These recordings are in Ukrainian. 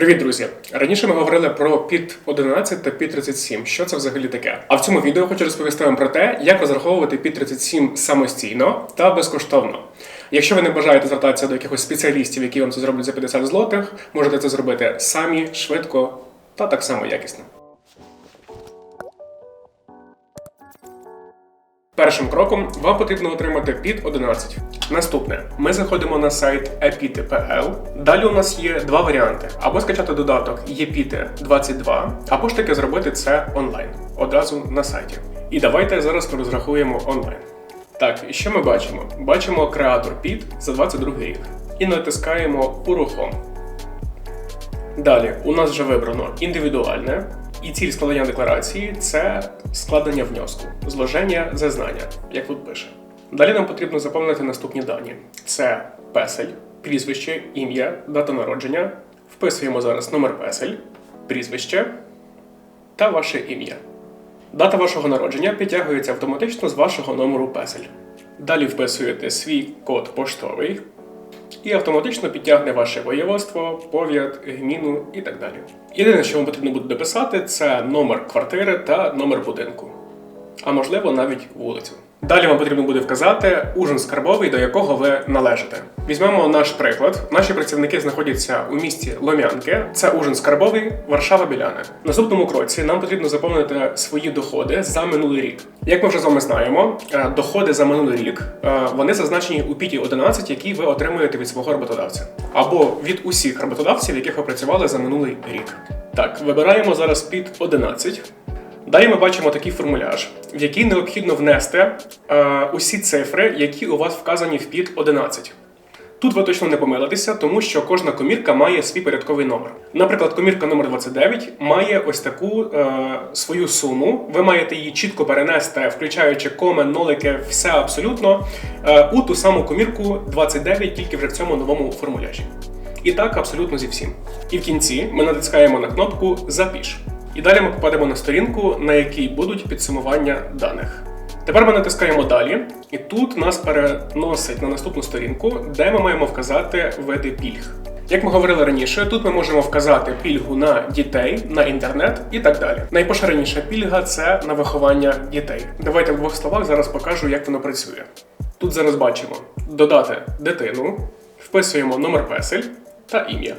Привіт, друзі! Раніше ми говорили про під 11 та під 37. Що це взагалі таке? А в цьому відео хочу розповісти вам про те, як розраховувати під 37 самостійно та безкоштовно. Якщо ви не бажаєте звертатися до якихось спеціалістів, які вам це зроблять за 50 злотих, можете це зробити самі швидко та так само якісно. Першим кроком вам потрібно отримати під 11. Наступне, ми заходимо на сайт epite.pl. Далі у нас є два варіанти: або скачати додаток epite 22, або ж таки зробити це онлайн одразу на сайті. І давайте зараз розрахуємо онлайн. Так, і що ми бачимо? Бачимо креатор під за 22 рік і натискаємо урухом. Далі у нас вже вибрано індивідуальне, і ціль складання декларації це складення внеску, зложення зазнання, як тут пише. Далі нам потрібно заповнити наступні дані: це песель, прізвище, ім'я, дата народження. Вписуємо зараз номер песель, прізвище та ваше ім'я. Дата вашого народження підтягується автоматично з вашого номеру песель. Далі вписуєте свій код поштовий і автоматично підтягне ваше воєводство, пов'ят, гміну і так далі. Єдине, що вам потрібно буде дописати, це номер квартири та номер будинку, а можливо навіть вулицю. Далі вам потрібно буде вказати ужин скарбовий, до якого ви належите. Візьмемо наш приклад. Наші працівники знаходяться у місті Лом'янки. Це ужин скарбовий, Варшава Біляне. В наступному кроці нам потрібно заповнити свої доходи за минулий рік. Як ми вже з вами знаємо, е, доходи за минулий рік е, вони зазначені у піті 11, які ви отримуєте від свого роботодавця, або від усіх роботодавців, яких ви працювали за минулий рік. Так, вибираємо зараз під 11. Далі ми бачимо такий формуляж, в який необхідно внести е, усі цифри, які у вас вказані в під 11. Тут ви точно не помилитеся, тому що кожна комірка має свій порядковий номер. Наприклад, комірка номер 29 має ось таку е, свою суму. Ви маєте її чітко перенести, включаючи коми, нолики, все абсолютно, е, у ту саму комірку 29, тільки вже в цьому новому формуляжі. І так абсолютно зі всім. І в кінці ми натискаємо на кнопку Запіш. І далі ми попадемо на сторінку, на якій будуть підсумування даних. Тепер ми натискаємо далі, і тут нас переносить на наступну сторінку, де ми маємо вказати види пільг. Як ми говорили раніше, тут ми можемо вказати пільгу на дітей, на інтернет і так далі. Найпоширеніша пільга це на виховання дітей. Давайте в двох словах зараз покажу, як воно працює. Тут зараз бачимо додати дитину, вписуємо номер песель та ім'я.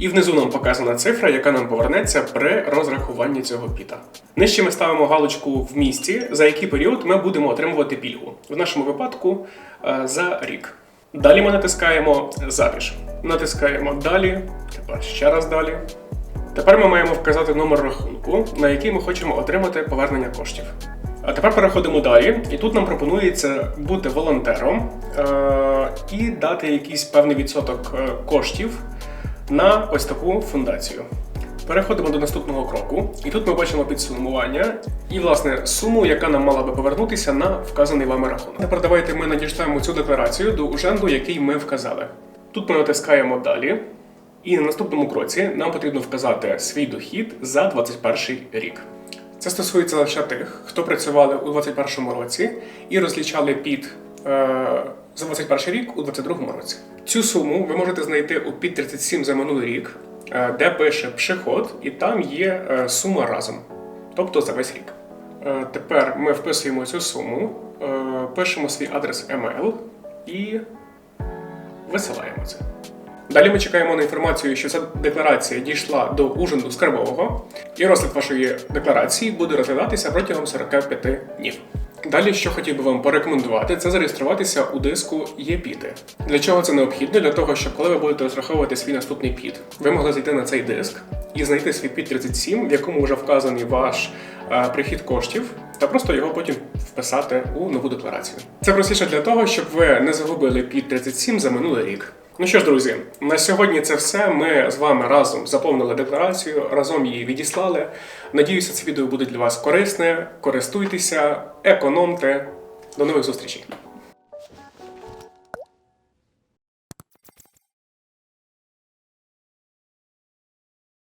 І внизу нам показана цифра, яка нам повернеться при розрахуванні цього піта. Нижче ми ставимо галочку в місці, за який період ми будемо отримувати пільгу. В нашому випадку е, за рік. Далі ми натискаємо запіш. Натискаємо далі. Тепер ще раз далі. Тепер ми маємо вказати номер рахунку, на який ми хочемо отримати повернення коштів. А тепер переходимо далі, і тут нам пропонується бути волонтером е- і дати якийсь певний відсоток е, коштів на ось таку фундацію. Переходимо до наступного кроку, і тут ми бачимо підсумування і, власне, суму, яка нам мала би повернутися на вказаний вами рахунок. Тепер давайте ми надішлемо цю декларацію до уженду, який ми вказали. Тут ми натискаємо далі, і на наступному кроці нам потрібно вказати свій дохід за 2021 рік. Це стосується лише тих, хто працювали у 2021 році і розлічали під е, за 21 рік у 2022 році. Цю суму ви можете знайти у під 37 за минулий рік, е, де пише приход, і там є е, сума разом, тобто за весь рік. Е, Тепер ми вписуємо цю суму, пишемо свій адрес email і висилаємо це. Далі ми чекаємо на інформацію, що ця декларація дійшла до ужинду скарбового, і розгляд вашої декларації буде розглядатися протягом 45 днів. Далі, що хотів би вам порекомендувати, це зареєструватися у диску ЄПІТи. Для чого це необхідно? Для того, щоб коли ви будете розраховувати свій наступний піт, ви могли зайти на цей диск і знайти свій піт 37, в якому вже вказаний ваш е, прихід коштів, та просто його потім вписати у нову декларацію. Це простіше для того, щоб ви не загубили піт 37 за минулий рік. Ну що ж, друзі, на сьогодні це все. Ми з вами разом заповнили декларацію, разом її відіслали. Надіюся, це відео буде для вас корисне. Користуйтеся, економте. До нових зустрічей!